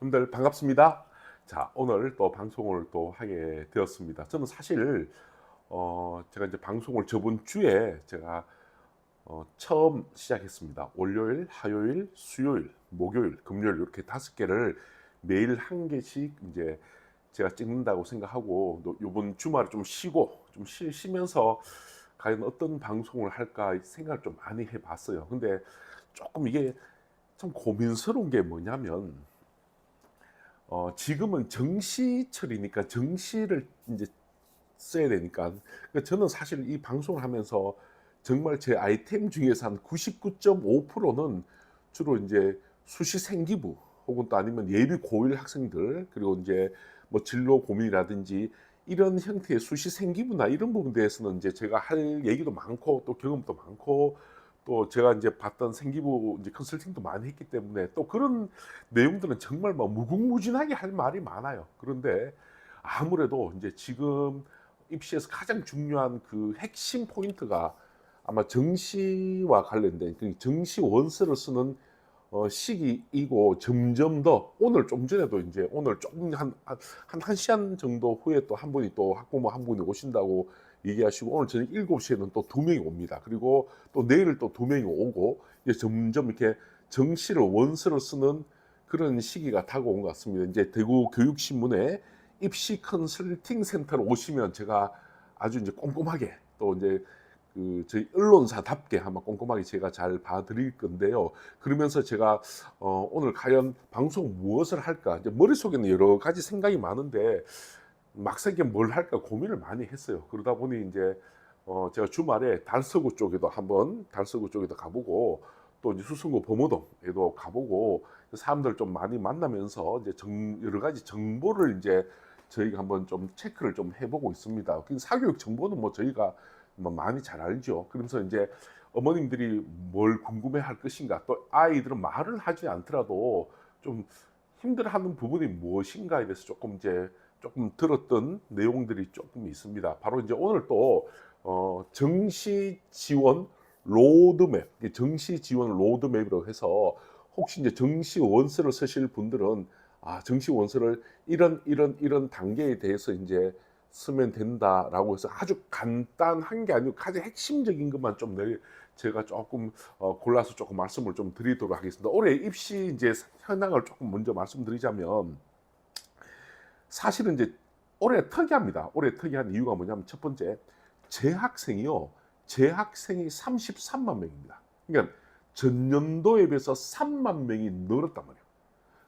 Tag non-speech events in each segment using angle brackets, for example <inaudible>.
여러분들 반갑습니다. 자, 오늘 또 방송을 또 하게 되었습니다. 저는 사실 어, 제가 이제 방송을 저번 주에 제가 어, 처음 시작했습니다. 월요일, 화요일, 수요일, 목요일, 금요일 이렇게 다섯 개를 매일 한 개씩 이제 제가 찍는다고 생각하고 또 이번 주말에 좀 쉬고 좀 쉬, 쉬면서 과연 어떤 방송을 할까 생각을 좀 많이 해봤어요. 근데 조금 이게 참 고민스러운 게 뭐냐면 어, 지금은 정시철이니까 정시를 이제 써야 되니까. 그러니까 저는 사실 이 방송을 하면서 정말 제 아이템 중에서 한 99.5%는 주로 이제 수시 생기부 혹은 또 아니면 예비 고1 학생들 그리고 이제 뭐 진로 고민이라든지 이런 형태의 수시 생기부나 이런 부분에 대해서는 이제 제가 할 얘기도 많고 또 경험도 많고 또 제가 이제 봤던 생기부 이제 컨설팅도 많이 했기 때문에 또 그런 내용들은 정말 뭐 무궁무진하게 할 말이 많아요. 그런데 아무래도 이제 지금 입시에서 가장 중요한 그 핵심 포인트가 아마 정시와 관련된 그 정시 원서를 쓰는 어, 시기이고 점점 더 오늘 좀 전에도 이제 오늘 조금 한한 한 시간 정도 후에 또 한 분이 또 학부모 한 분이 오신다고 얘기하시고 오늘 저녁 7시에는 또 두 명이 옵니다. 그리고 또 내일 또 두 명이 오고 이제 점점 이렇게 정시를 원서를 쓰는 그런 시기가 다가온 것 같습니다. 이제 대구 교육신문에 입시 컨설팅 센터로 오시면 제가 아주 이제 꼼꼼하게 또 이제 그 저희 언론사답게 한번 꼼꼼하게 제가 잘 봐드릴 건데요. 그러면서 제가 어 오늘 과연 방송 무엇을 할까 이제 머릿속에는 여러 가지 생각이 많은데 막상 이게 뭘 할까 고민을 많이 했어요. 그러다 보니 이제 어 제가 주말에 달서구 쪽에도 한번 달서구 쪽에도 가보고 또 이제 수성구 범어동에도 가보고 사람들 좀 많이 만나면서 이제 정, 여러 가지 정보를 이제 저희가 한번 좀 체크를 좀 해보고 있습니다. 그 사교육 정보는 뭐 저희가 뭐 많이 잘 알죠. 그러면서 이제 어머님들이 뭘 궁금해 할 것인가 또 아이들은 말을 하지 않더라도 좀 힘들어하는 부분이 무엇인가에 대해서 조금 이제 조금 들었던 내용들이 조금 있습니다. 바로 이제 오늘 또 어, 정시 지원 로드맵, 정시 지원 로드맵이라고 해서 혹시 이제 정시 원서를 쓰실 분들은 아 정시 원서를 이런 이런 이런 단계에 대해서 이제 쓰면 된다라고 해서 아주 간단한 게 아니고 가장 핵심적인 것만 좀 내, 제가 조금 어, 골라서 조금 말씀을 좀 드리도록 하겠습니다. 올해 입시 이제 현황을 조금 먼저 말씀드리자면 사실은 이제 올해 특이합니다. 올해 특이한 이유가 뭐냐면 첫 번째 재학생이요. 재학생이 33만 명입니다. 그러니까 전년도에 비해서 3만 명이 늘었단 말이에요.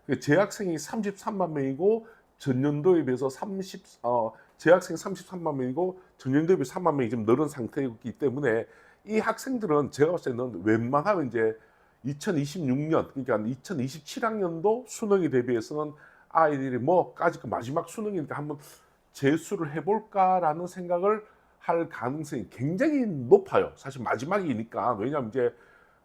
그러니까 재학생이 33만 명이고 전년도에 비해서 30 어, 재학생 33만 명이고 전년도에 비해 3만 명이 좀 늘은 상태이기 때문에 이 학생들은 제가 봤을 때는 웬만하면 이제 2026년 그러니까 2027학년도 수능에 대비해서는 아이들이 뭐까지 그 마지막 수능이니까 한번 재수를 해볼까라는 생각을 할 가능성이 굉장히 높아요. 사실 마지막이니까 왜냐하면 이제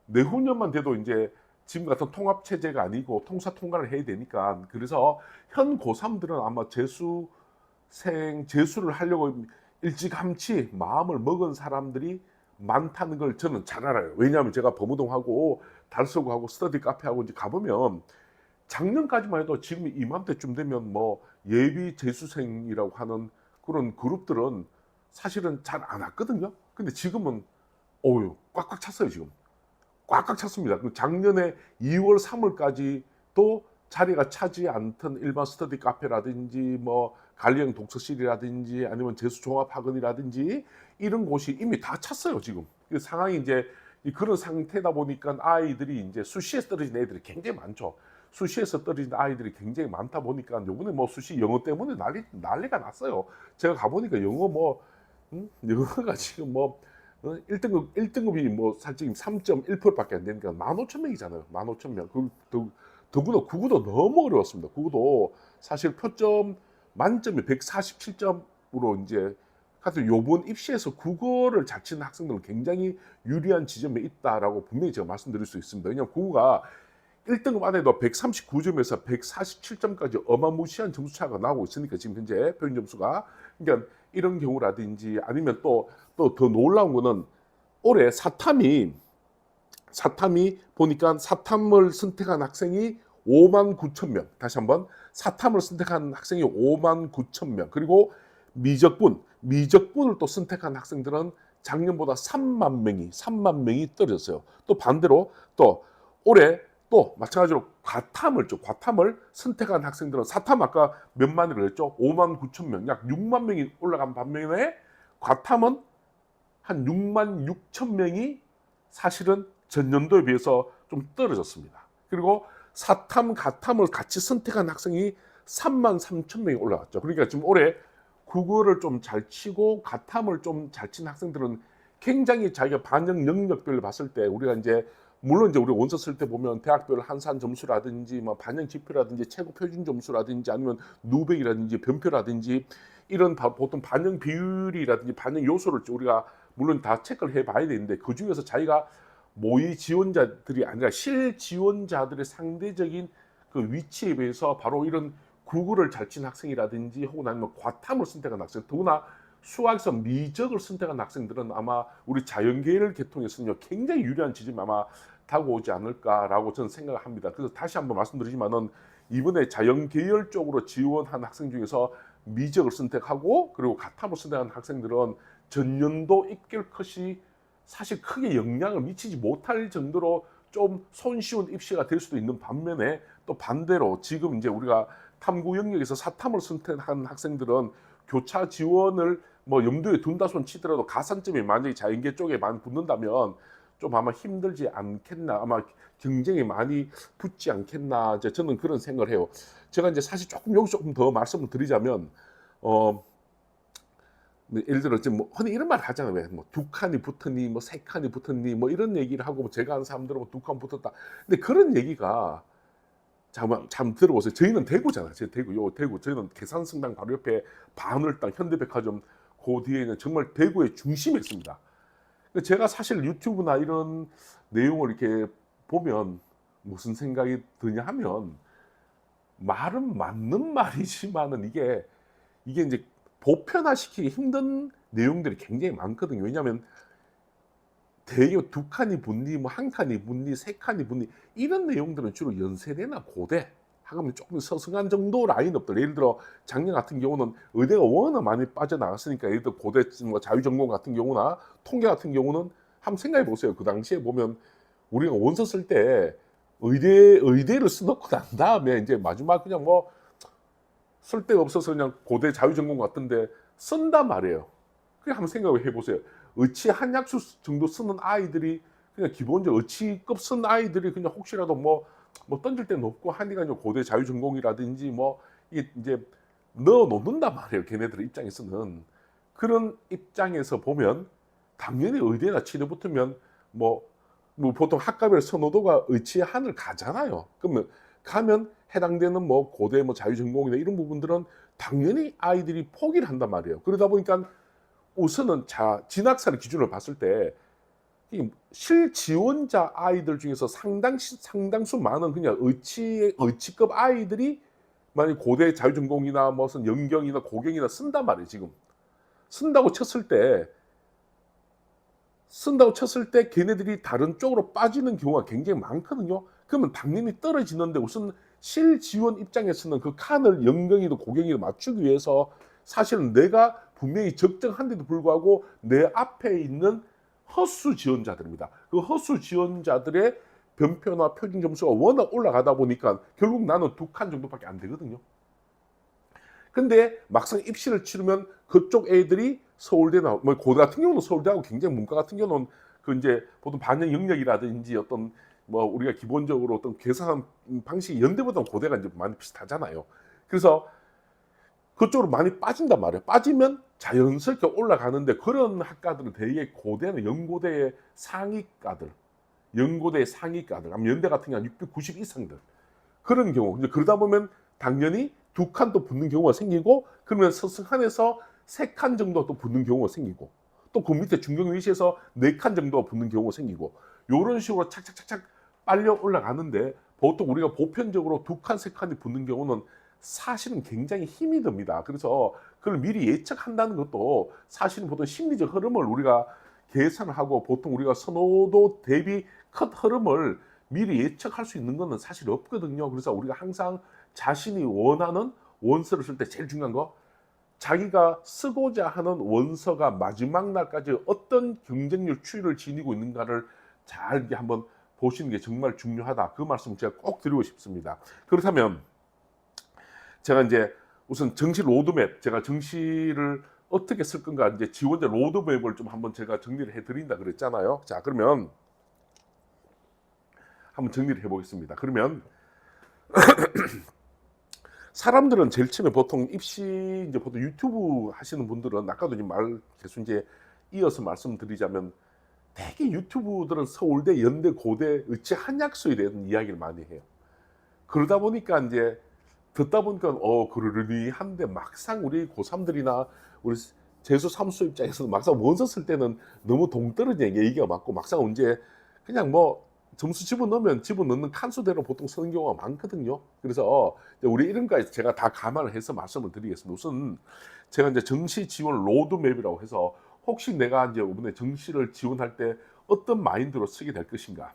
내후년만 돼도 이제 지금 같은 통합 체제가 아니고 통사 통과를 해야 되니까 그래서 현 고3들은 아마 재수생 재수를 하려고 일찌감치 마음을 먹은 사람들이 많다는 걸 저는 잘 알아요. 왜냐하면 제가 범우동하고 달서구하고 스터디 카페하고 이제 가보면 작년까지만 해도 지금 이맘때쯤 되면 뭐 예비 재수생이라고 하는 그런 그룹들은 사실은 잘 안 왔거든요. 근데 지금은 어유 꽉꽉 찼어요 지금. 꽉꽉 찼습니다. 그 작년에 2월, 3월까지 또 자리가 차지 않던 일반 스터디 카페라든지 뭐 관리형 독서실이라든지 아니면 재수 종합 학원이라든지 이런 곳이 이미 다 찼어요 지금. 그 상황이 이제 그런 상태다 보니까 아이들이 이제 수시에서 떨어진 애들이 굉장히 많죠. 수시에서 떨어진 아이들이 굉장히 많다 보니까 요번에 뭐 수시 영어 때문에 난리 난리가 났어요. 제가 가보니까 영어 뭐 음? 영어가 <laughs> 지금 뭐 어? 1등급 1등급이 뭐 사실 3.1%밖에 안 되니까 15,000명이잖아요. 15,000명. 그 더, 더구나 국어도 너무 어려웠습니다. 국어도 사실 표점 만점이 147점으로 이제 하여튼 요번 입시에서 국어를 잘 치는 학생들은 굉장히 유리한 지점에 있다라고 분명히 제가 말씀드릴 수 있습니다. 왜냐하면 국어가 1등급 안에도 139점에서 147점까지 어마무시한 점수 차가 나오고 있으니까 지금 현재 표준 점수가 그러니까 이런 경우라든지 아니면 또 또 더 놀라운 거는 올해 사탐이 사탐이 보니까 사탐을 선택한 학생이 5만 9천 명. 다시 한번 사탐을 선택한 학생이 5만 9천 명. 그리고 미적분, 미적분을 또 선택한 학생들은 작년보다 3만 명이 3만 명이 떨어졌어요. 또 반대로 또 올해 또 마찬가지로 과탐을 좀 과탐을 선택한 학생들은 사탐 아까 몇만이라고 그랬죠? 5만 9천 명, 약 6만 명이 올라간 반면에 과탐은 한 6만 6천 명이 사실은 전년도에 비해서 좀 떨어졌습니다. 그리고 사탐, 가탐을 같이 선택한 학생이 3만 3천 명이 올라갔죠. 그러니까 지금 올해 국어를 좀 잘 치고 가탐을 좀 잘 친 학생들은 굉장히 자기가 반영 능력들을 봤을 때 우리가 이제 물론 이제 우리 원서 쓸 때 보면 대학별 한산 점수라든지 뭐 반영 지표라든지 최고 표준 점수라든지 아니면 누백이라든지 변표라든지 이런 바- 보통 반영 비율이라든지 반영 요소를 우리가 물론 다 체크를 해봐야 되는데 그 중에서 자기가 모의 지원자들이 아니라 실 지원자들의 상대적인 그 위치에 비해서 바로 이런 국어를 잘 친 학생이라든지 혹은 아니면 과탐을 선택한 학생, 더구나 수학에서 미적을 선택한 학생들은 아마 우리 자연계열 계통에서는요 굉장히 유리한 지점이 아마 다가오지 않을까라고 저는 생각을 합니다. 그래서 다시 한번 말씀드리지만은 이번에 자연 계열 쪽으로 지원한 학생 중에서 미적을 선택하고 그리고 가탐을 선택한 학생들은 전년도 입결 컷이 사실 크게 영향을 미치지 못할 정도로 좀 손쉬운 입시가 될 수도 있는 반면에 또 반대로 지금 이제 우리가 탐구 영역에서 사탐을 선택한 학생들은 교차 지원을 뭐 염두에 둔다 손 치더라도 가산점이 만약에 자연계 쪽에 많이 붙는다면 좀 아마 힘들지 않겠나 아마 경쟁이 많이 붙지 않겠나 이제 저는 그런 생각을 해요. 제가 이제 사실 조금 여기 조금 더 말씀을 드리자면 어뭐 예를 들어 지금 뭐 흔히 이런 말 하잖아요. 왜뭐두 칸이 붙으니 뭐 세 칸이 붙으니 뭐 이런 얘기를 하고 뭐 제가 아는 사람들은 뭐 두 칸 붙었다. 근데 그런 얘기가 잠깐 참 들어보세요. 저희는 대구잖아요. 제 대구 요 대구 저희는 계산성당 바로 옆에 반월당 현대백화점 그 뒤에 있는 정말 대구의 중심에 있습니다. 근데 제가 사실 유튜브나 이런 내용을 이렇게 보면 무슨 생각이 드냐 하면 말은 맞는 <laughs> 말이지만은 이게 이게 이제 보편화시키기 힘든 내용들이 굉장히 많거든요. 왜냐하면 대개 두 칸이 붙니, 뭐 한 칸이 붙니, 세 칸이 붙니 이런 내용들은 주로 연세대나 고대 하면 조금 서성한 정도 라인업들 예를 들어 작년 같은 경우는 의대가 워낙 많이 빠져나갔으니까 예를 들어 고대 뭐 자유전공 같은 경우나 통계 같은 경우는 한번 생각해 보세요. 그 당시에 보면 우리가 원서 쓸 때 의대 의대를 써놓고 난 다음에 이제 마지막 그냥 뭐 쓸데가 없어서 그냥 고대 자유전공 같은데 쓴단 말이에요. 그냥 한번 생각해 보세요. 어치 한약수 정도 쓰는 아이들이 그냥 기본적으로 어치급 쓴 아이들이 그냥 혹시라도 뭐, 뭐 던질 때 높고 하니까 이제 고대 자유전공이라든지 뭐 이제 넣어 놓는단 말이에요. 걔네들 입장에서는 그런 입장에서 보면 당연히 의대나 치료 붙으면 뭐, 뭐 보통 학과별 선호도가 의치의 한을 가잖아요. 그러면 가면 해당되는 뭐 고대 뭐 자유전공이나 이런 부분들은 당연히 아이들이 포기를 한단 말이에요. 그러다 보니까 우선은 자 진학사를 기준으로 봤을 때이 실지원자 아이들 중에서 상당 상당수 많은 그냥 의치 의치급 아이들이 만약 고대 자유전공이나 무슨 연경이나 고경이나 쓴단 말이에요 지금 쓴다고 쳤을 때 쓴다고 쳤을 때 걔네들이 다른 쪽으로 빠지는 경우가 굉장히 많거든요. 그러면 당연히 떨어지는데 우선 실지원 입장에서는 그 칸을 연경이도 고경이도 맞추기 위해서 사실은 내가 분명히 적정한데도 불구하고 내 앞에 있는 허수 지원자들입니다. 그 허수 지원자들의 변표나 표준 점수가 워낙 올라가다 보니까 결국 나는 두 칸 정도밖에 안 되거든요. 근데 막상 입시를 치르면 그쪽 애들이 서울대나 뭐 고대 같은 경우는 서울대하고 굉장히 문과 같은 경우는 그 이제 보통 반영 영역이라든지 어떤 뭐 우리가 기본적으로 어떤 계산 방식이 연대보다 고대가 이제 많이 비슷하잖아요. 그래서 그쪽으로 많이 빠진단 말이에요. 빠지면 자연스럽게 올라가는데 그런 학과들은 대개 고대는 연고대의 상위과들, 연고대의 상위과들, 아니면 연대 같은 경우는 690 이상들 그런 경우. 이제 그러다 보면 당연히 두 칸 또 붙는 경우가 생기고 그러면 서승한에서 세 칸 정도 또 붙는 경우가 생기고 또 그 밑에 중경위시에서 네 칸 정도가 붙는 경우가 생기고 이런 식으로 착착착착 빨려 올라가는데 보통 우리가 보편적으로 두 칸, 세 칸이 붙는 경우는 사실은 굉장히 힘이 듭니다. 그래서 그걸 미리 예측한다는 것도 사실은 보통 심리적 흐름을 우리가 계산을 하고 보통 우리가 선호도 대비 컷 흐름을 미리 예측할 수 있는 거는 사실 없거든요. 그래서 우리가 항상 자신이 원하는 원서를 쓸 때 제일 중요한 거 자기가 쓰고자 하는 원서가 마지막 날까지 어떤 경쟁률 추이를 지니고 있는가를 잘 한번 보시는 게 정말 중요하다. 그 말씀을 제가 꼭 드리고 싶습니다. 그렇다면 제가 이제 우선 정시 로드맵, 제가 정시를 어떻게 쓸 건가 이제 지원자 로드맵을 좀 한번 제가 정리를 해드린다 그랬잖아요. 자 그러면 한번 정리를 해보겠습니다. 그러면 <clears throat> 사람들은 제일 처음에 보통 입시 이제 보통 유튜브 하시는 분들은 아까도 이제 말 계속 이제 이어서 말씀드리자면 대개 유튜브들은 서울대, 연대, 고대, 의치 한약소에 대한 이야기를 많이 해요. 그러다 보니까 이제 듣다 보니까 어 그러려니 한데 막상 우리 고3들이나 우리 재수 삼수 입장에서는 막상 원서 쓸 때는 너무 동떨어지는 얘기가 많고 막상 언제 그냥 뭐 점수 집어넣으면 집어넣는 칸수대로 보통 쓰는 경우가 많거든요. 그래서 우리 이름까지 제가 다 감안을 해서 말씀을 드리겠습니다. 우선 제가 이제 정시 지원 로드맵이라고 해서 혹시 내가 이제 이번에 정시를 지원할 때 어떤 마인드로 쓰게 될 것인가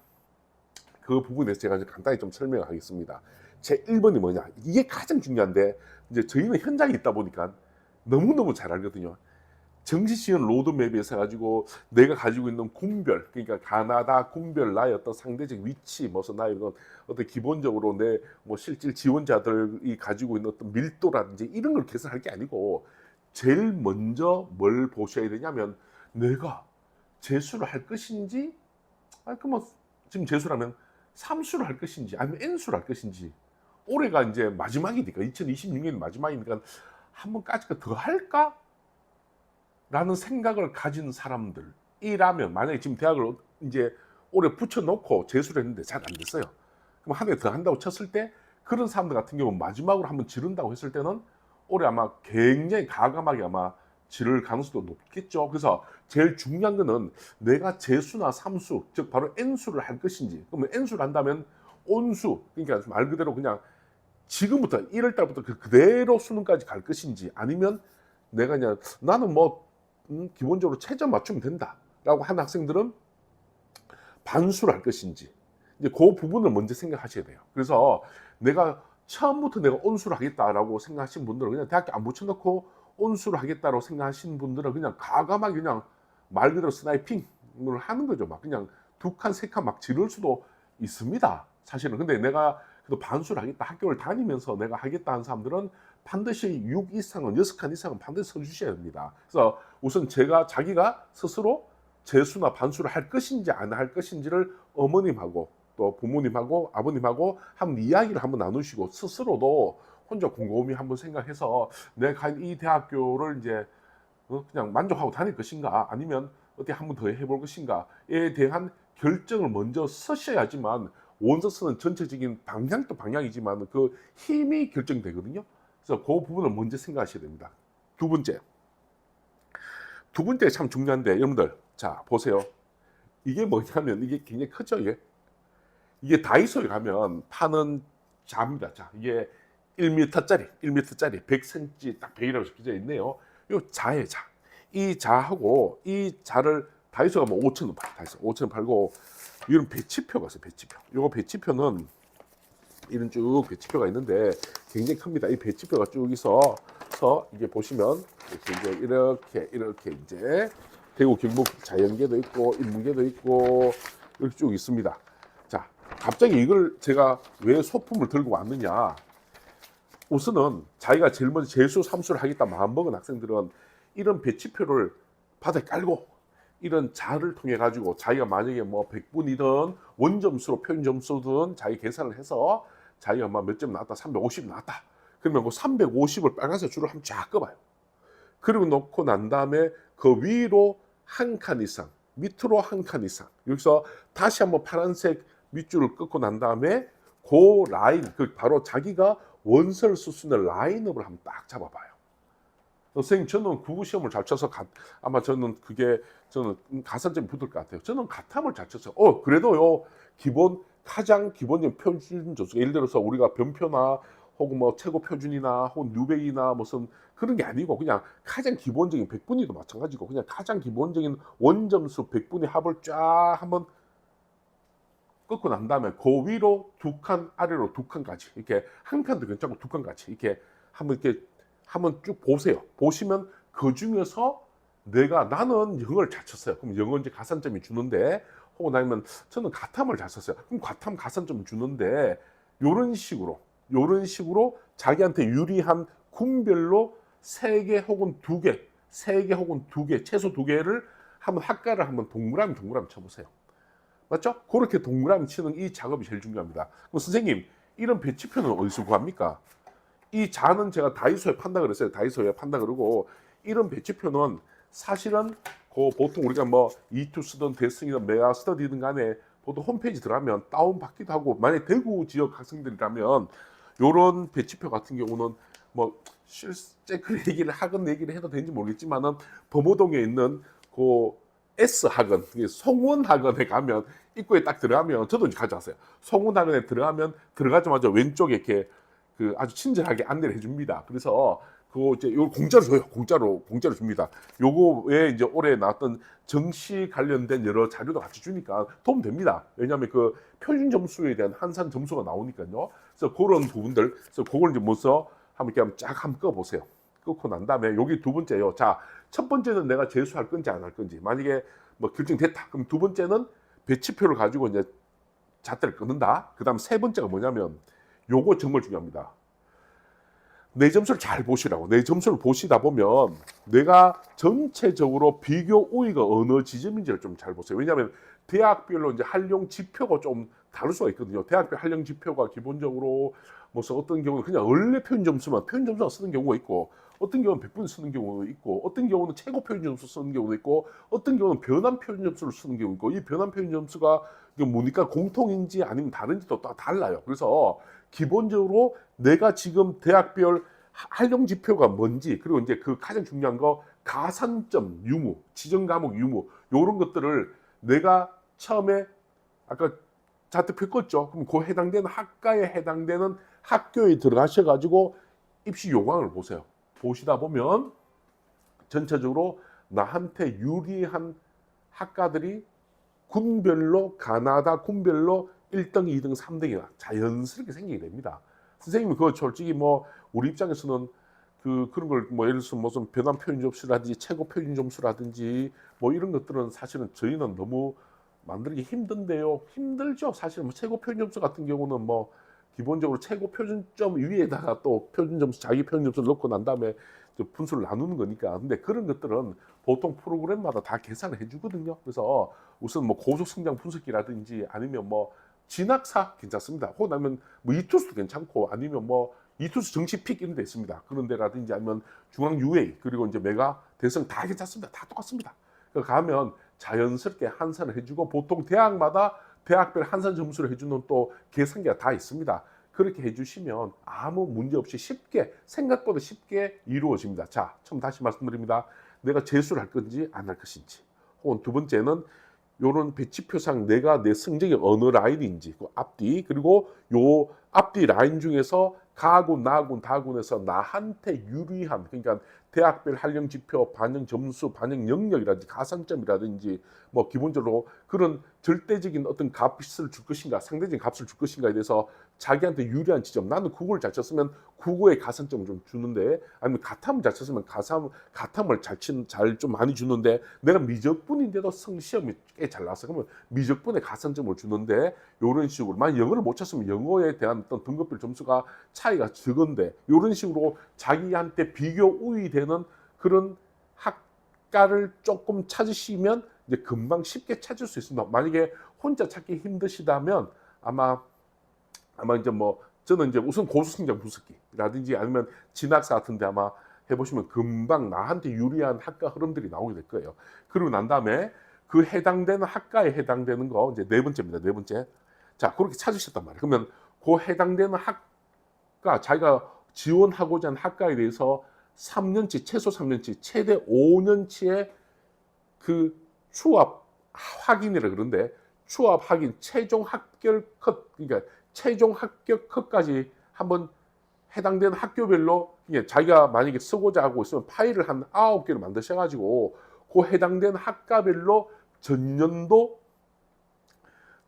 그 부분에 제가 이제 간단히 좀 설명하겠습니다. 제 1번이 뭐냐 이게 가장 중요한데 이제 저희는 현장에 있다 보니까 너무너무 잘 알거든요. 정시 지원 로드맵에서 가지고 내가 가지고 있는 군별 그러니까 가나다 군별 나의 어떤 상대적 위치 무슨 나의 이런 어떤 기본적으로 내 뭐 실질 지원자들이 가지고 있는 어떤 밀도라든지 이런 걸 계산할 게 아니고 제일 먼저 뭘 보셔야 되냐면 내가 재수를 할 것인지 아 그러면 지금 재수라면 삼수를 할 것인지 아니면 n수를 할 것인지 올해가 이제 마지막이니까 2026년 마지막이니까 한 번까지가 더 할까? 라는 생각을 가진 사람들이라면 만약에 지금 대학을 이제 올해 붙여놓고 재수를 했는데 잘 안 됐어요. 그럼 한 해 더 한다고 쳤을 때 그런 사람들 같은 경우는 마지막으로 한번 지른다고 했을 때는 올해 아마 굉장히 가감하게 아마 지를 가능성도 높겠죠. 그래서 제일 중요한 거는 내가 재수나 삼수, 즉 바로 n수를 할 것인지. 그러면 n수를 한다면 온수, 그러니까 말 그대로 그냥 지금부터 1월 달부터 그 그대로 수능까지 갈 것인지 아니면 내가 그냥 나는 뭐 음, 기본적으로 최저 맞추면 된다라고 하는 학생들은 반수를 할 것인지 이제 그 부분을 먼저 생각하셔야 돼요. 그래서 내가 처음부터 내가 온수를 하겠다라고 생각하신 분들은 그냥 대학교 안 붙여놓고 온수를 하겠다라고 생각하시는 분들은 그냥 가감하게 그냥 말 그대로 스나이핑을 하는 거죠. 막 그냥 두 칸, 세 칸 막 지를 수도 있습니다. 사실은. 근데 내가 그래도 반수를 하겠다. 학교를 다니면서 내가 하겠다 하는 사람들은 반드시 6 이상은, 6칸 이상은 반드시 써주셔야 됩니다. 그래서 우선 제가 자기가 스스로 재수나 반수를 할 것인지 안 할 것인지를 어머님하고 또 부모님하고 아버님하고 한번 이야기를 한번 나누시고 스스로도 혼자 곰곰이 한번 생각해서 내가 간이 대학교를 이제 어, 그냥 만족하고 다닐 것인가 아니면 어떻게 한번 더 해볼 것인가에 대한 결정을 먼저 서셔야지만 원서 쓰는 전체적인 방향도 방향이지만 그 힘이 결정되거든요. 그래서 그 부분을 먼저 생각하셔야 됩니다. 두 번째. 두 번째 참 중요한데 여러분들 자 보세요. 이게 뭐냐면 이게 굉장히 크죠 이게 이게 다이소에 가면 파는 자입니다. 자 이게 1m짜리 1m짜리 100cm 딱 100이라고 적혀져 있네요. 이 자예 자. 이 자하고 이 자를 다이소 가면 5천 원 팔. 다이소 5천 원 팔고 이런 배치표가 있어요. 배치표. 요거 배치표는 이런 쭉 배치표가 있는데 굉장히 큽니다. 이 배치표가 쭉 있어 서 이게 보시면 이렇게 이제 이렇게 이렇게 이제 대구 경북 자연계도 있고 인문계도 있고 이렇게 쭉 있습니다. 자, 갑자기 이걸 제가 왜 소품을 들고 왔느냐? 우선은 자기가 제일 먼저 재수 삼수를 하겠다 마음먹은 학생들은 이런 배치표를 바닥에 깔고 이런 자를 통해 가지고 자기가 만약에 뭐 100분이든 원점수로 표준 점수든 자기 계산을 해서 자기가 막몇점 나왔다 350 나왔다. 그러면 그 350을 빨간색 줄을 한번 쫙 꺼봐요. 그리고 놓고 난 다음에 그 위로 한 칸 이상 밑으로 한 칸 이상 여기서 다시 한번 파란색 밑줄을 끊고 난 다음에 그 라인 그 바로 자기가 원서를 쓸수 있는 라인업을 한번 딱 잡아봐요. 선생님 저는 국어 시험을 잘 쳐서 가, 아마 저는 그게 저는 가산점이 붙을 것 같아요. 저는 가탐을 잘 쳤어요. 어 그래도요 기본 가장 기본적인 표준 점수 예를 들어서 우리가 변표나 혹은 뭐 최고 표준이나 혹은 뉴백이나 무슨 그런 게 아니고 그냥 가장 기본적인 100분위도 마찬가지고 그냥 가장 기본적인 원점수 100분위 합을 쫙 한번 꺾고 난 다음에 그 위로 두 칸, 아래로 두 칸까지 이렇게 한 칸도 괜찮고 두 칸까지 이렇게 한번 이렇게 한번 쭉 보세요. 보시면 그 중에서 내가 나는 영어를 잘 쳤어요. 그럼 영어 이제 가산점이 주는데 혹은 아니면 저는 가탐을 잘 썼어요. 그럼 가탐 가산점 주는데 요런 식으로 요런 식으로 자기한테 유리한 군별로 세 개 혹은 두 개, 세 개 혹은 두 개, 최소 두 개를 한번 학과를 한번 동그라미 동그라미 쳐보세요. 맞죠? 그렇게 동그라미 치는 이 작업이 제일 중요합니다. 그럼 선생님 이런 배치표는 어디서 구합니까? 이 자는 제가 다이소에 판다 그랬어요. 다이소에 판다 그러고 이런 배치표는 사실은 그 보통 우리가 뭐 이투 쓰든 데스이든 메가 스터디든 간에 보통 홈페이지 들어가면 다운 받기도 하고 만약 대구 지역 학생들이라면 요런 배치표 같은 경우는 뭐 실제 그 얘기를 학원 얘기를 해도 되는지 모르겠지만은 범호동에 있는 그 S 학원, 송원 학원에 가면 입구에 딱 들어가면 저도 이제 가져왔어요. 송원 학원에 들어가면 들어가자마자 왼쪽에 이렇게 그 아주 친절하게 안내를 해줍니다. 그래서 그거 이제 요 공짜로 줘요. 공짜로 공짜로 줍니다. 요거에 이제 올해 나왔던 정시 관련된 여러 자료도 같이 주니까 도움 됩니다. 왜냐하면 그 표준 점수에 대한 한산 점수가 나오니까요. 그래서 그런 부분들, 그래서 그걸 이제 뭐서 한번 이렇게 한번 쫙 한번 꺼 보세요. 끊고 난 다음에 여기 두 번째요. 자, 첫 번째는 내가 재수할 건지 안 할 건지. 만약에 뭐 결정됐다. 그럼 두 번째는 배치표를 가지고 이제 잣대를 끊는다. 그 다음 세 번째가 뭐냐면 요거 정말 중요합니다. 내 점수를 잘 보시라고. 내 점수를 보시다 보면 내가 전체적으로 비교 우위가 어느 지점인지를 좀 잘 보세요. 왜냐하면 대학별로 이제 활용 지표가 좀 다를 수가 있거든요. 대학별 활용 지표가 기본적으로 무슨 어떤 경우는 그냥 원래 표준 점수만 표준 점수만 쓰는 경우가 있고 어떤 경우는 100분 쓰는 경우도 있고 어떤 경우는 최고 표준 점수 쓰는 경우도 있고 어떤 경우는 변환 표준 점수를 쓰는 경우도 있고 이 변환 표준 점수가 뭡니까 공통인지 아니면 다른지도 또 달라요. 그래서 기본적으로 내가 지금 대학별 활용 지표가 뭔지 그리고 이제 그 가장 중요한 거 가산점 유무, 지정 과목 유무 요런 것들을 내가 처음에 아까 자퇴표 껐죠. 그럼 그 해당되는 학과에 해당되는 학교에 들어가셔 가지고 입시 요강을 보세요. 보시다 보면 전체적으로 나한테 유리한 학과들이 군별로 가나다 군별로 1등, 2등, 3등이 자연스럽게 생기게 됩니다. 선생님이 그거 솔직히 뭐 우리 입장에서는 그 그런 걸 뭐 예를 들어서 무슨 변환 표준 점수라든지 최고 표준 점수라든지 뭐 이런 것들은 사실은 저희는 너무 만들기 힘든데요. 힘들죠. 사실 뭐 최고 표준 점수 같은 경우는 뭐 기본적으로 최고 표준점 위에다가 또 표준 점수 자기 표준 점수를 넣고 난 다음에 분수를 나누는 거니까. 근데 그런 것들은 보통 프로그램마다 다 계산을 해주거든요. 그래서 우선 뭐 고속 성장 분석기라든지 아니면 뭐 진학사 괜찮습니다. 혹은 아니면 뭐 이투스도 괜찮고 아니면 뭐 이투스 정시 픽 이런 데 있습니다. 그런 데라든지 아니면 중앙 UA 그리고 이제 메가 대성 다 괜찮습니다. 다 똑같습니다. 그 가면 자연스럽게 한산을 해주고 보통 대학마다 대학별 한산 점수를 해주는 또 계산기가 다 있습니다. 그렇게 해주시면 아무 문제 없이 쉽게 생각보다 쉽게 이루어집니다. 자, 처음 다시 말씀드립니다. 내가 재수를 할 건지 안 할 것인지. 혹은 두 번째는 요런 배치표상 내가 내 성적이 어느 라인인지 그 앞뒤 그리고 요 앞뒤 라인 중에서 가군, 나군, 다군에서 나한테 유리한 그러니까 대학별 활용 지표, 반영 점수, 반영 영역이라든지 가산점이라든지 뭐 기본적으로 그런 절대적인 어떤 값을 줄 것인가 상대적인 값을 줄 것인가에 대해서 자기한테 유리한 지점. 나는 국어를 잘 쳤으면 국어에 가산점을 좀 주는데 아니면 가탐을 잘 쳤으면 가삼 가탐을 잘 친 잘 좀 많이 주는데 내가 미적분인데도 성시험이 꽤 잘 나왔어 그러면 미적분에 가산점을 주는데 이런 식으로 만약 영어를 못 쳤으면 영어에 대한 어떤 등급별 점수가 차이가 적은데 이런 식으로 자기한테 비교 우위되 는 그런 학과를 조금 찾으시면 이제 금방 쉽게 찾을 수 있습니다. 만약에 혼자 찾기 힘드시다면 아마 아마 이제 뭐 저는 이제 우선 고수성장 분석기라든지 아니면 진학사 같은데 아마 해보시면 금방 나한테 유리한 학과 흐름들이 나오게 될 거예요. 그리고 난 다음에 그 해당되는 학과에 해당되는 거 이제 네 번째입니다. 네 번째. 자 그렇게 찾으셨단 말이에요. 그러면 그 해당되는 학과 자기가 지원하고자 하는 학과에 대해서 3년치 최소 3년치 최대 5년치의 그 추합 확인이라 그러는데 추합 확인 최종 합격 컷 그러니까 최종 합격 컷까지 한번 해당되는 학교별로 이게 자기가 만약에 쓰고자 하고 있으면 파일을 한 아홉 개를 만드셔가지고 그 해당되는 학과별로 전년도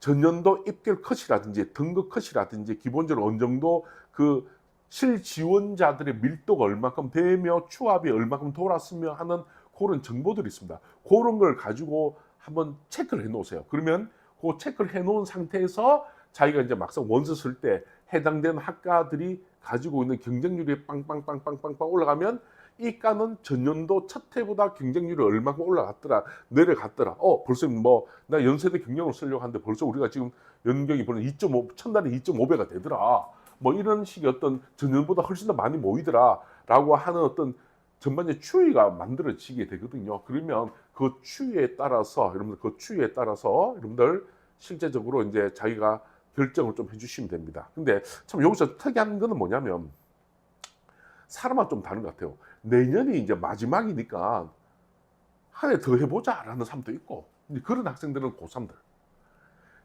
전년도 입결 컷이라든지 등급 컷이라든지 기본적으로 어느 정도 그 실지원자들의 밀도가 얼마큼 되며 추합이 얼마큼 돌았으며 하는 그런 정보들이 있습니다. 그런 걸 가지고 한번 체크를 해 놓으세요. 그러면 그 체크를 해 놓은 상태에서 자기가 이제 막상 원서 쓸 때 해당되는 학과들이 가지고 있는 경쟁률이 빵빵빵빵빵빵 올라가면 이 과는 전년도 첫 해보다 경쟁률이 얼마큼 올라갔더라 내려갔더라 어 벌써 뭐 나 연세대 경영을 쓰려고 하는데 벌써 우리가 지금 연경이 벌써 2.5 첫날에 2.5배가 되더라 뭐 이런 식의 어떤 전년보다 훨씬 더 많이 모이더라라고 하는 어떤 전반적인 추이가 만들어지게 되거든요. 그러면 그 추이에 따라서 여러분들 그 추이에 따라서 여러분들 실제적으로 이제 자기가 결정을 좀 해주시면 됩니다. 근데 참 여기서 특이한 거는 뭐냐면 사람마다 좀 다른 것 같아요. 내년이 이제 마지막이니까 한 해 더 해보자라는 사람도 있고 그런 학생들은 고3들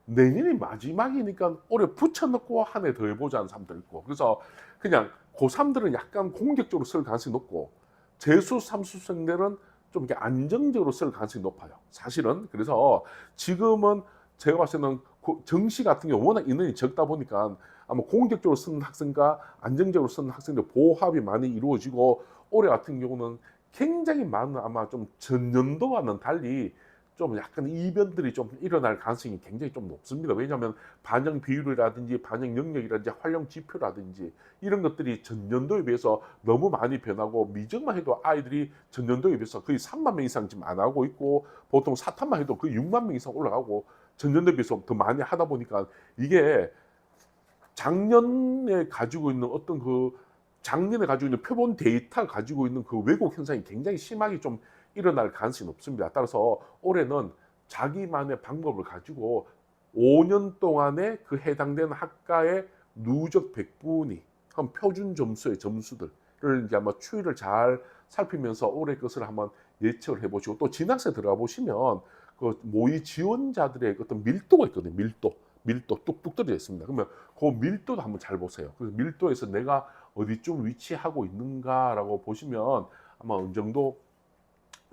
내년이 마지막이니까 올해 붙여넣고 한 해 더 해보자는 사람도 있고 그래서 그냥 고3들은 약간 공격적으로 쓸 가능성이 높고 재수 삼수생들은 좀 이렇게 안정적으로 쓸 가능성이 높아요. 사실은 그래서 지금은 제가 봤을 때는 고- 정시 같은 경우 워낙 인원이 적다 보니까 아마 공격적으로 쓰는 학생과 안정적으로 쓰는 학생들 보합이 많이 이루어지고 올해 같은 경우는 굉장히 많은 아마 좀 전년도와는 달리 좀 약간 이변들이 좀 일어날 가능성이 굉장히 좀 높습니다. 왜냐하면 반영 비율이라든지 반영 능력이라든지 활용 지표라든지 이런 것들이 전년도에 비해서 너무 많이 변하고 미적만 해도 아이들이 전년도에 비해서 거의 3만 명 이상 지금 안 하고 있고 보통 사탐만 해도 거의 6만 명 이상 올라가고 전년도에 비해서 더 많이 하다 보니까 이게 작년에 가지고 있는 어떤 그 작년에 가지고 있는 표본 데이터 가지고 있는 그 왜곡 현상이 굉장히 심하게 좀 일어날 가능성이 높습니다. 따라서 올해는 자기만의 방법을 가지고 5년 동안에 그 해당되는 학과의 누적 백분위, 한 표준 점수의 점수들을 이제 아마 추이를 잘 살피면서 올해 것을 한번 예측을 해보시고 또 진학생 들어가 보시면 그 모의 지원자들의 어떤 밀도가 있거든요. 밀도, 밀도 뚝뚝 떨어져 있습니다. 그러면 그 밀도도 한번 잘 보세요. 그 밀도에서 내가 어디쯤 위치하고 있는가라고 보시면 아마 어느 정도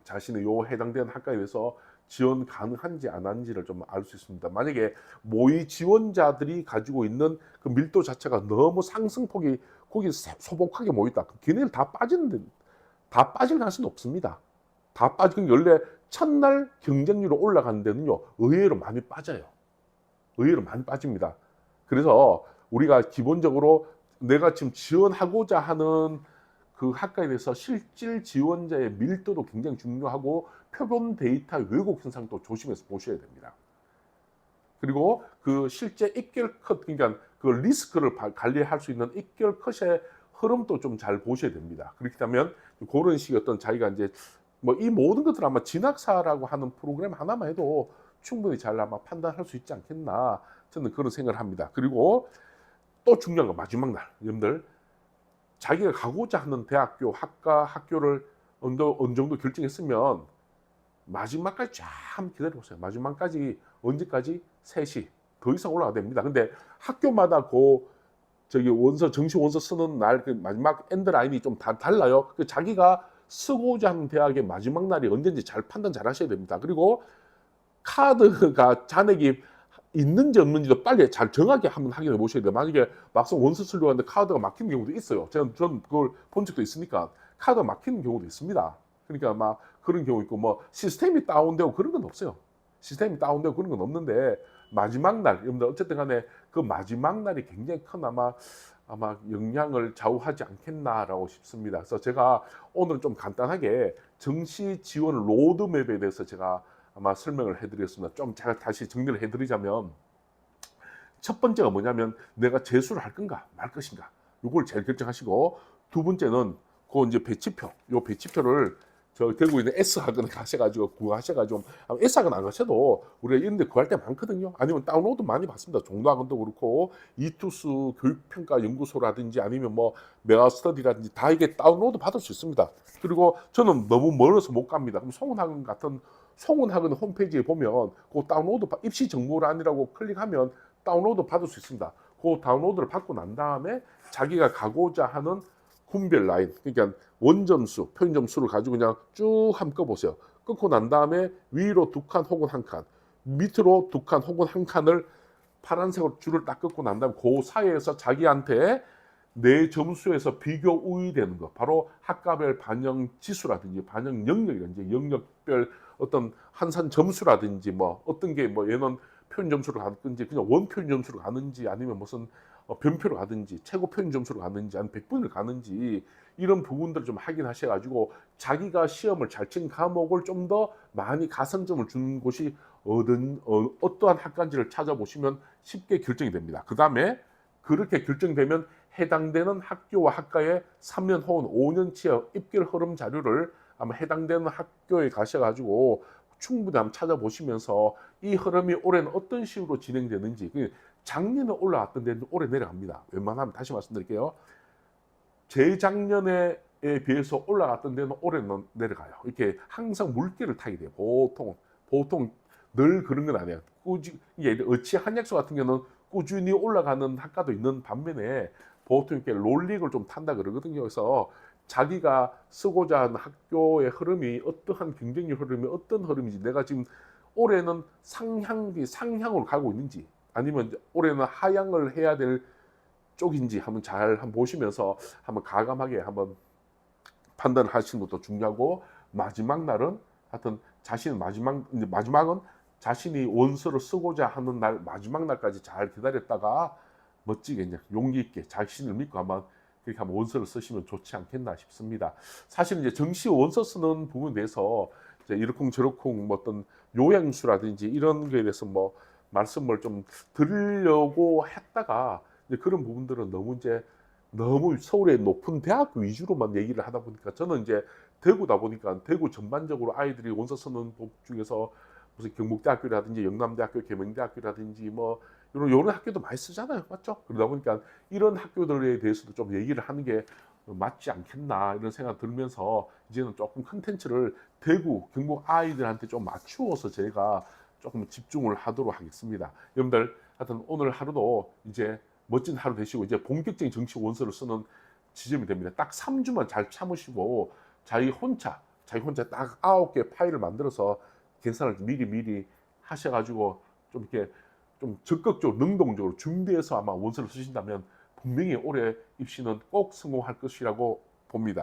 자신의 요 해당되는 학과에 대해서 지원 가능한지 안 한지를 좀 알 수 있습니다. 만약에 모의 지원자들이 가지고 있는 그 밀도 자체가 너무 상승폭이 거기 소복하게 모였다. 걔네들 다 빠지는데 다 빠질 가능성이 없습니다. 다 빠지는 게 원래 첫날 경쟁률이 올라가는 데는요 의외로 많이 빠져요. 의외로 많이 빠집니다. 그래서 우리가 기본적으로 내가 지금 지원하고자 하는 그 학과에 대해서 실질 지원자의 밀도도 굉장히 중요하고 표본 데이터 왜곡 현상도 조심해서 보셔야 됩니다. 그리고 그 실제 입결 컷 그러니까 그 리스크를 바- 관리할 수 있는 입결 컷의 흐름도 좀 잘 보셔야 됩니다. 그렇게 되면 그런 식의 어떤 자기가 이제 뭐 이 모든 것들 아마 진학사라고 하는 프로그램 하나만 해도 충분히 잘 아마 판단할 수 있지 않겠나 저는 그런 생각을 합니다. 그리고 또 중요한 거 마지막 날 여러분들 자기가 가고자 하는 대학교 학과 학교를 어느 정도, 결정했으면 마지막까지 쫙 한번 기다려보세요. 마지막까지 언제까지 3시 더 이상 올라가야 됩니다. 근데 학교마다 그 저기 원서 정시 원서 쓰는 날 그 마지막 엔드 라인이 좀 다 달라요. 그 자기가 쓰고자 하는 대학의 마지막 날이 언제인지 잘 판단 잘 하셔야 됩니다. 그리고 카드가 잔액이 있는지 없는지도 빨리 잘 정확히 한번 확인해 보셔야 돼요. 만약에 막상 쓰려고 하는데 카드가 막히는 경우도 있어요. 제가 전 그걸 본 적도 있으니까 카드가 막히는 경우도 있습니다. 그러니까 막 그런 경우 있고 뭐 시스템이 다운되고 그런 건 없어요. 시스템이 다운되고 그런 건 없는데 마지막 날 여러분들 어쨌든 간에 그 마지막 날이 굉장히 큰 아마 아마 영향을 좌우하지 않겠나라고 싶습니다. 그래서 제가 오늘 좀 간단하게 정시 지원 로드맵에 대해서 제가 아마 설명을 해드리겠습니다. 좀 제가 다시 정리를 해드리자면 첫 번째가 뭐냐면 내가 재수를 할 건가 말 것인가 이걸 제일 결정하시고 두 번째는 그 이제 배치표 요 배치표를 저 대구에 있는 S학원 가셔가지고 구하셔가지고 아마 S학원 안 가셔도 우리가 이런 데 구할 때 많거든요. 아니면 다운로드 많이 받습니다. 종로 학원도 그렇고 이투스 교육평가 연구소라든지 아니면 뭐 메가스터디라든지 다 이게 다운로드 받을 수 있습니다. 그리고 저는 너무 멀어서 못 갑니다. 그럼 송은 학원 같은 송은학원 홈페이지에 보면 그 다운로드 바- 입시 정보란이라고 클릭하면 다운로드 받을 수 있습니다. 그 다운로드를 받고 난 다음에 자기가 가고자 하는 군별 라인, 그러니까 원점수, 표준점수를 가지고 그냥 쭉 한번 꺼보세요. 끊고 난 다음에 위로 두 칸 혹은 한 칸, 밑으로 두 칸 혹은 한 칸을 파란색으로 줄을 딱 긋고 난 다음에 그 사이에서 자기한테 내 점수에서 비교 우위되는 거 바로 학과별 반영 지수라든지 반영 영역이라든지 영역별 어떤 한산 점수라든지 뭐 어떤 게 뭐 얘는 표현 점수로 가든지 그냥 원 표현 점수로 가는지 아니면 무슨 어, 변표로 가든지 최고 표현 점수로 가는지 아니면 백분을 가는지 이런 부분들을 좀 확인하셔 가지고 자기가 시험을 잘 친 과목을 좀 더 많이 가산점을 주는 곳이 어떤 어, 어떠한 학과인지를 찾아보시면 쉽게 결정이 됩니다. 그 다음에 그렇게 결정되면 해당되는 학교와 학과의 3년 혹은 5년치의 입결 흐름 자료를 아마 해당되는 학교에 가셔가지고 충분히 한번 찾아보시면서 이 흐름이 올해는 어떤 식으로 진행되는지 그 작년에 올라왔던 데는 올해 내려갑니다. 웬만하면 다시 말씀드릴게요. 재작년에 비해서 올라갔던 데는 올해는 내려가요. 이렇게 항상 물기를 타게 돼요. 보통 보통 늘 그런 건 아니에요. 꾸준히 어치 한약소 같은 경우는 꾸준히 올라가는 학과도 있는 반면에 보통 이렇게 롤링을 좀 탄다 그러거든요. 그래서 자기가 쓰고자 하는 학교의 흐름이 어떠한 경쟁력 흐름이 어떤 흐름인지 내가 지금 올해는 상향이 상향으로 가고 있는지 아니면 올해는 하향을 해야 될 쪽인지 한번 잘 한번 보시면서 한번 가감하게 한번 판단을 하시는 것도 중요하고 마지막 날은 하여튼 자신은 마지막 마지막은 자신이 원서를 쓰고자 하는 날 마지막 날까지 잘 기다렸다가 멋지게 이제 용기 있게 자신을 믿고 한번 그렇게 한번 원서를 쓰시면 좋지 않겠나 싶습니다. 사실 이제 정시 원서 쓰는 부분에 대해서 이제 이러쿵 저러쿵 뭐 어떤 요양수라든지 이런 거에 대해서 뭐 말씀을 좀 드리려고 했다가 이제 그런 부분들은 너무 이제 너무 서울의 높은 대학교 위주로만 얘기를 하다 보니까 저는 이제 대구다 보니까 대구 전반적으로 아이들이 원서 쓰는 법 중에서 무슨 경북대학교라든지 영남대학교, 계명대학교라든지 뭐 이런 이런 학교도 많이 쓰잖아요, 맞죠? 그러다 보니까 이런 학교들에 대해서도 좀 얘기를 하는 게 맞지 않겠나 이런 생각 들면서 이제는 조금 컨텐츠를 대구, 경북 아이들한테 좀 맞추어서 제가 조금 집중을 하도록 하겠습니다. 여러분들 하여튼 오늘 하루도 이제 멋진 하루 되시고 이제 본격적인 정치 원서를 쓰는 지점이 됩니다. 딱 3주만 잘 참으시고 자기 혼자 자기 혼자 딱 아홉 개 파일을 만들어서 계산을 미리 미리 하셔가지고 좀 이렇게 좀 적극적으로 능동적으로 준비해서 아마 원서를 쓰신다면 분명히 올해 입시는 꼭 성공할 것이라고 봅니다.